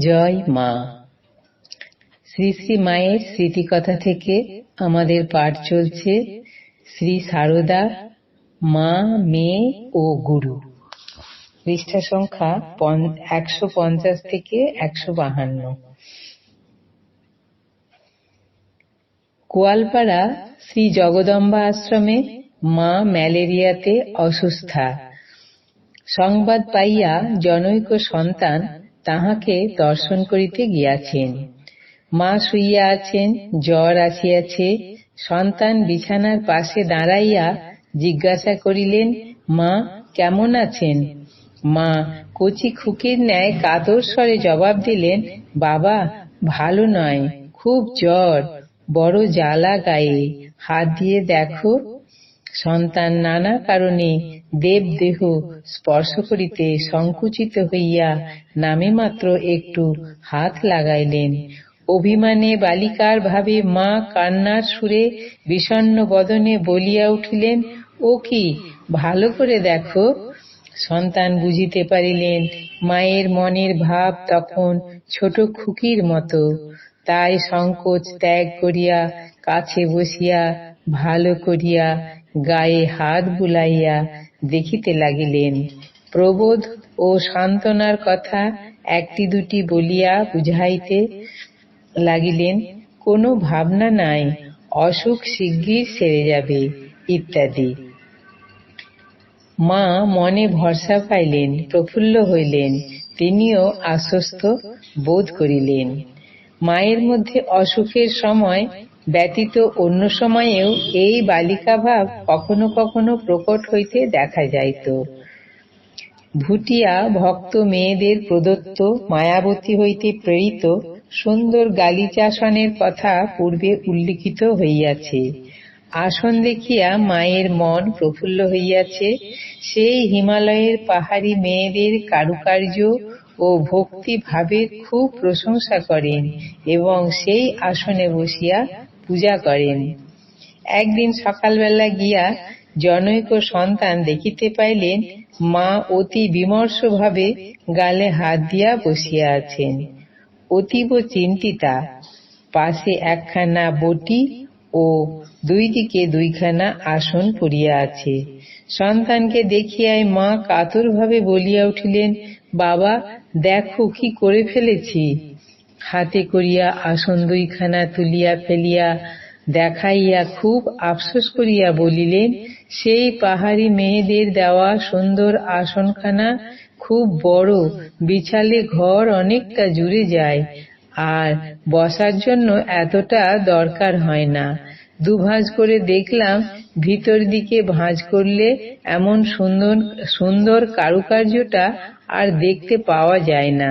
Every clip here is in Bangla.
জয় মা। শ্রী শ্রী মায়ের স্মৃতিকথা থেকে আমাদের পাঠ চলছে শ্রী সারদা, মা, মেয়ে ও গুরু। পৃষ্ঠা সংখ্যা একশো পঞ্চাশ থেকে একশো বাহান্ন। গোয়ালপাড়া শ্রী জগদম্বা আশ্রমে মা ম্যালেরিয়াতে অসুস্থা। সংবাদ পাইয়া জনৈক সন্তান তাহাকে দর্শন করিতে গিয়াছেন। মা শুইয়া আছেন, জ্বর আসিয়াছে। সন্তান বিছানার পাশে দাঁড়াইয়া জিজ্ঞাসা করিলেন, মা, কেমন আছেন? মা কচি খুকির ন্যায় কাতর স্বরে জবাব দিলেন, বাবা, ভালো নয়, খুব জ্বর, বড় জ্বালা গায়ে। হাত দিয়ে দেখো। সন্তান নানা কারণে দেবদেহ স্পর্শ করিতে সংকুচিত হইয়া নামে মাত্র একটু হাত লাগাইলেন। অভিমানে বালিকার ভাবে মা কান্নার সুরে বিষণ্ন বদনে বলিয়া উঠিলেন, ও কি, ভালো করে দেখো। সন্তান বুঝিতে পারিলেন, মায়ের মনের ভাব তখন ছোট খুকির মতো। তাই সংকোচ ত্যাগ করিয়া, কাছে বসিয়া, ভালো করিয়া গায়ে হাত বুলাইয়া দেখিতে লাগিলেন। প্রবোধ ও সান্ত্বনার কথা একটি দুটি বলিয়া বুঝাইতে লাগিলেন, কোনো ভাবনা নাই, অসুখ শিগগির সেরে যাবে, ইত্যাদি। মা মনে ভরসা পাইলেন, প্রফুল্ল হইলেন, তিনিও আশ্বস্ত বোধ করিলেন। মায়ের মধ্যে অসুখের সময় ব্যতীত অন্য সময়েও এই বালিকা ভাব কখনো কখনো প্রকট হইতে দেখা যাইত। ভুটিয়া ভক্ত মেয়েদের প্রদত্ত মায়াবতী হইতে প্রেরিত সুন্দর গালিচাসনের কথা পূর্বে উল্লিখিত হইয়াছে। আসন দেখিয়া মায়ের মন প্রফুল্ল হইয়াছে। সেই হিমালয়ের পাহাড়ি মেয়েদের কারুকার্য ও ভক্তি ভাবের খুব প্রশংসা করেন এবং সেই আসনে বসিয়া পূজা করেন। একদিন সকালবেলা গিয়া জনৈক সন্তান দেখিতে পাইলেন, মা অতি বিমর্ষ ভাবে গালে হাত দিয়া বসিয়া আছেন। অতীব চিন্তিতা, পাশে একখানা বটি ও দুই দিকে দুইখানা আসন পড়িয়া আছে। সন্তানকে দেখিয়াই মা কাতরভাবে বলিয়া উঠিলেন, বাবা, দেখো কি করে ফেলেছি। হাতে করিয়া আসন দুইখানা তুলিয়া ফেলিয়া দেখাইয়া খুব আফসোস করিয়া বলিলেন, সেই পাহাড়ি মেয়েদের দেওয়া সুন্দর আসনখানা খুব বড়, বিছালে ঘর অনেকটা জুড়ে যায়, আর বসার জন্য এতটা দরকার হয় না। দুভাঁজ করে দেখলাম ভিতর দিকে ভাঁজ করলে এমন সুন্দর সুন্দর কারুকার্যটা আর দেখতে পাওয়া যায় না।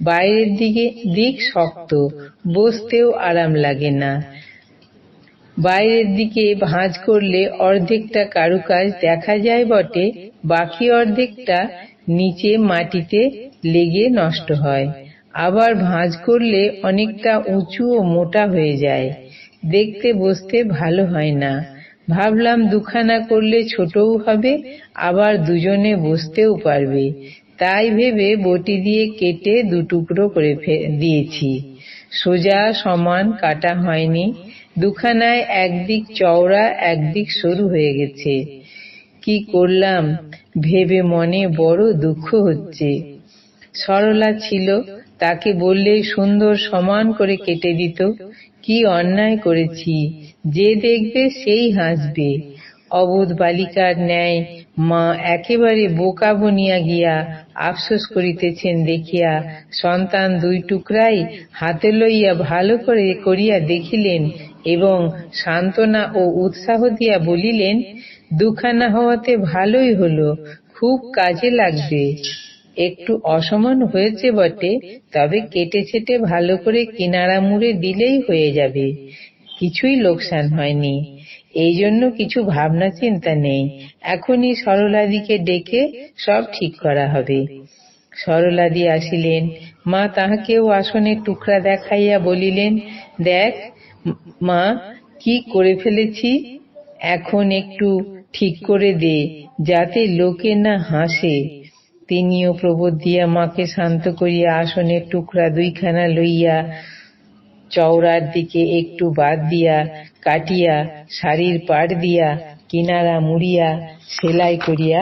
বাইরের দিকে দিক শক্ত, বসতেও আরাম লাগে না। বাইরের দিকে ভাঁজ করলে অর্ধেকটা কারুকাজ দেখা যায় বটে, বাকি অর্ধেকটা নিচে মাটিতে লেগে নষ্ট হয়। আবার ভাঁজ করলে অনেকটা উঁচু ও মোটা হয়ে যায়। দেখতে, বসতে ভালো হয় না। ভাবলাম দুখানা করলে ছোটও হবে, আবার দুজনে বসতেও পারবে। তাই ভেবে বটি দিয়ে কেটে দুটুকরো করে দিয়েছি। সোজা সমান কাটা হয়নি। দুখানায় একদিক চওড়া, একদিক সরু হয়ে গেছে। কি করলাম? ভেবে মনে বড় দুঃখ হচ্ছে। সরলা ছিল, তাকে বললে সুন্দর সমান করে কেটে দিত। কি অন্যায় করেছি? যে দেখবে সেই হাসবে। অবোধ বালিকার ন্যায় মা একেবারে বোকা বনিয়া গিয়া আফসোস করিতেছেন দেখিয়া সন্তান দুই টুকরাই হাতে লইয়া ভালো করে করিয়া দেখিলেন এবং সান্ত্বনা ও উৎসাহ দিয়া বলিলেন, দুখানা হওয়াতে ভালোই হলো, খুব কাজে লাগবে। একটু অসমান হয়েছে বটে, তবে কেটে ছেটে ভালো করে কিনারা মুড়ে দিলেই হয়ে যাবে। কিছুই লোকসান হয়নি। এই জন্য কিছু ভাবনা চিন্তা নেই। এখনই সরলাদিকে ডেকে সব ঠিক করা হবে। সরলাদি আসিলেন। মা তাহাকেও আসনের টুকরা দেখাইয়া বলিলেন, দেখ, মা, কি করে ফেলেছি? এখন একটু ঠিক করে দে, যাতে লোকে না হাসে। তিনিও প্রবোধ দিয়া মাকে শান্ত করিয়া আসনের টুকরা দুইখানা লইয়া চওড়ার দিকে একটু বাদ দিয়া কাটিয়া, শাড়ির পাড় দিয়া, কিনারা মুড়িয়া, সেলাই করিয়া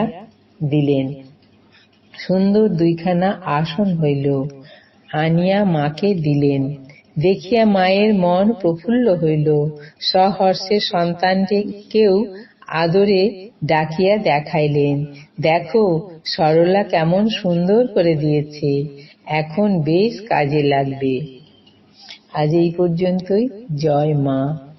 দিলেন। সুন্দর দুইখানা আসন হইল, আনিয়া মাকে দিলেন। দেখিয়া মায়ের মন প্রফুল্ল হইল। সহর্ষে সন্তানটিকেও আদরে ডাকিয়া দেখাইলেন, দেখো, সরলা কেমন সুন্দর করে দিয়েছে, এখন বেশ কাজে লাগবে। আজ এই পর্যন্তই। জয় মা।